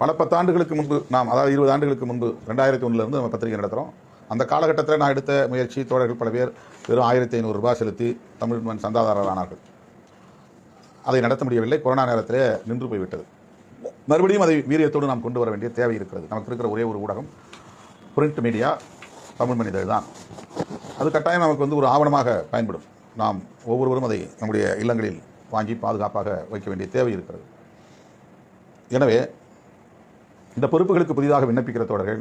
பல பத்தாண்டுகளுக்கு முன்பு நாம் அதாவது இருபது ஆண்டுகளுக்கு முன்பு ரெண்டாயிரத்தி ஒன்றுலேருந்து நம்ம பத்திரிகை நடத்துகிறோம் அந்த காலகட்டத்தில் நான் எடுத்த முயற்சி தோழர்கள் பல பேர் வெறும் ஆயிரத்தி ஐநூறுரூபா செலுத்தி தமிழ் மண் சந்தாதாரர் அதை நடத்த முடியவில்லை. கொரோனா நேரத்தில் நின்று போய்விட்டது. மறுபடியும் அதை வீரியத்தோடு நாம் கொண்டு வர வேண்டிய தேவை இருக்கிறது. நமக்கு இருக்கிற ஒரே ஒரு ஊடகம் பிரிண்ட் மீடியா தமிழ் மனிதர் தான் அது கட்டாயம் நமக்கு வந்து ஒரு ஆவணமாக பயன்படும். நாம் ஒவ்வொருவரும் அதை நம்முடைய இல்லங்களில் வாங்கி பாதுகாப்பாக வைக்க வேண்டிய தேவை இருக்கிறது. எனவே இந்த பொறுப்புகளுக்கு புதிதாக விண்ணப்பிக்கிற தோழர்கள்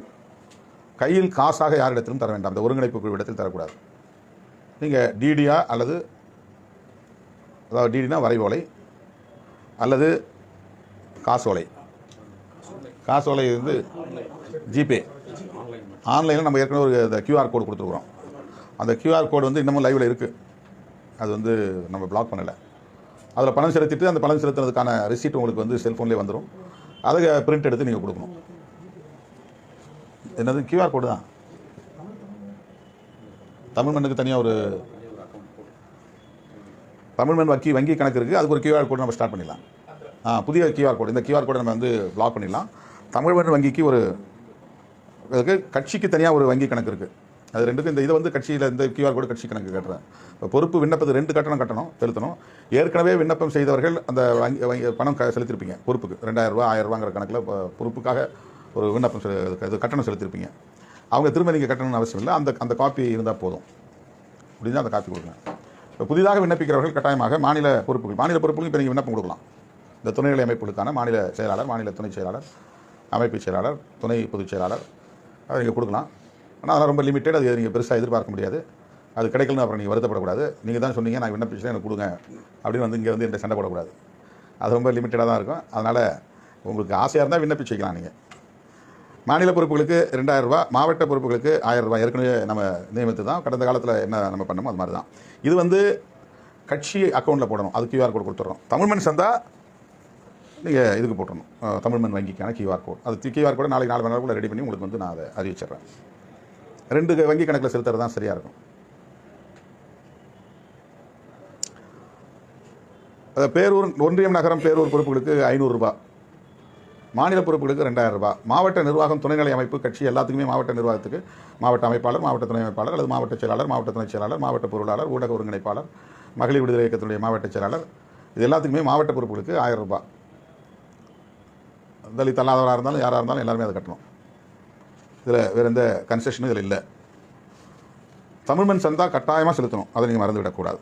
கையில் காசாக யாரிடத்திலும் தர வேண்டாம். இந்த ஒருங்கிணைப்பு குழுவிடத்தில் தரக்கூடாது. நீங்கள் டிடியா அல்லது அதாவது டிடினா வரைவோலை அல்லது காசோலை. காசோலை வந்து ஜிபே. ஆன்லைனில் நம்ம ஏற்கனவே ஒரு இந்த கியூஆர் கோடு கொடுத்துருக்குறோம். அந்த கியூஆர் கோடு வந்து இன்னமும் லைவில் இருக்குது அது வந்து நம்ம பிளாக் பண்ணலை. அதில் பணம் செலுத்திட்டு அந்த பணம் செலுத்துறதுக்கான ரிசீட் உங்களுக்கு வந்து செல்ஃபோன்லேயே வந்துடும் அதை பிரிண்ட் எடுத்து நீங்கள் கொடுக்கணும். என்னது? கியூஆர் கோடு தான். தமிழ் மண்ணுக்கு தனியாக ஒரு தமிழ் மண் வங்கி வங்கி கணக்கு இருக்குது அதுக்கு ஒரு கியூஆர் கோடு நம்ம ஸ்டார்ட் பண்ணிடலாம். ஆ புதிய கியூஆர் கோடு இந்த கியூஆர் கோடை நம்ம வந்து பிளாக் பண்ணிடலாம். தமிழ் மண் வங்கிக்கு ஒரு அதுக்கு கட்சிக்கு தனியாக ஒரு வங்கி கணக்கு இருக்குது அது ரெண்டுக்கும் இந்த இதை வந்து கட்சியில் இந்த கியூஆர் கோடு கட்சி கணக்கு கட்டுறேன் இப்போ பொறுப்பு விண்ணப்பத்து ரெண்டு கட்டணம் கட்டணும் செலுத்தணும். ஏற்கனவே விண்ணப்பம் செய்தவர்கள் அந்த வங்கி வங்கி பணம் க செலுத்திருப்பீங்க பொறுப்புக்கு. ரெண்டாயிரம் ரூபா ஆயிரம் ரூபாங்கிற கணக்கில் பொறுப்புக்காக ஒரு விண்ணப்பம் செலு- இது கட்டணம் செலுத்திருப்பீங்க. அவங்க திரும்ப நீங்கள் கட்டணும்னு அவசியம் இல்லை. அந்த அந்த காப்பி இருந்தால் போதும். முடிஞ்சால் அந்த காப்பி கொடுங்க. இப்போ புதிதாக விண்ணப்பிக்கிறவர்கள் கட்டாயமாக மாநில பொறுப்புகள் மாநில பொறுப்புகளும் இப்போ நீங்கள் விண்ணப்பம் கொடுக்கலாம். இந்த துணைநிலை அமைப்புகளுக்கான மாநில செயலாளர் மாநில துணை செயலாளர் அமைப்பு செயலாளர் துணை பொதுச் செயலாளர் அதை நீங்கள் கொடுக்கலாம். ஆனால் அதெல்லாம் ரொம்ப லிமிட்டட் அது நீங்கள் பெருசாக எதிர்பார்க்க முடியாது. அது கிடைக்கலன்னு அப்புறம் நீங்கள் வருத்தப்படக்கூடாது. நீங்கள் தான் சொன்னீங்க நான் விண்ணப்பிச்சேன் எனக்கு கொடுங்க. அப்படின்னு வந்து இங்கே வந்து என்கிட்ட சண்டை போடக்கூடாது. அது ரொம்ப லிமிட்டடாக தான் இருக்கும். அதனால் உங்களுக்கு ஆசையாக இருந்தால் விண்ணப்பிச்சுக்கலாம் நீங்கள் மாநில பொறுப்புகளுக்கு ரெண்டாயிரம் மாவட்ட பொறுப்புகளுக்கு ஆயிரம் ரூபாய். ஏற்கனவே நம்ம நியமித்து தான். கடந்த காலத்தில் என்ன நம்ம பண்ணமோ அது மாதிரி தான் இது வந்து கட்சி அக்கௌண்ட்டில் போடணும். அது கியூஆர் கோடு கொடுத்துட்றோம் தமிழ் மண் சந்தா நீங்கள் இதுக்கு போட்டுடணும் தமிழ் மண் வங்கிக்கான கியூஆர் கோட் அது கியூஆர் கோடை நாளைக்கு நாலு மணி நேரக்குள்ள ரெடி பண்ணி உங்களுக்கு வந்து நான் அதை அறிவிச்சிடுறேன். ரெண்டு வங்கி கணக்கில் செலுத்துறது தான் சரியாக இருக்கும். பேரூர் ஒன்றியம் நகரம் பேரூர் பொறுப்புகளுக்கு ஐநூறுரூபா மாநில பொறுப்புகளுக்கு ரெண்டாயிரம் ரூபாய் மாவட்ட நிர்வாகம் துணைநிலை அமைப்பு கட்சி எல்லாத்துக்குமே மாவட்ட நிர்வாகத்துக்கு மாவட்ட அமைப்பாளர் மாவட்ட துணை அமைப்பாளர் அல்லது மாவட்ட செயலாளர் மாவட்ட துணை செயலாளர் மாவட்ட பொருளாளர் ஊடக ஒருங்கிணைப்பாளர் மகளிர் விடுதலை இயக்கத்தினுடைய மாவட்ட செயலாளர். இது எல்லாத்துக்குமே மாவட்ட பொறுப்புகளுக்கு ஆயிரம் ரூபாய் தலித் அல்லாதவராக இருந்தாலும் யாராக இருந்தாலும் எல்லாருமே அதை கட்டணும். இதில் வேறு எந்த கன்செஷனும் இதில் இல்லை. தமிழ்மண் சந்தா கட்டாயமாக செலுத்தணும். அதை நீங்கள் மறந்து விடக்கூடாது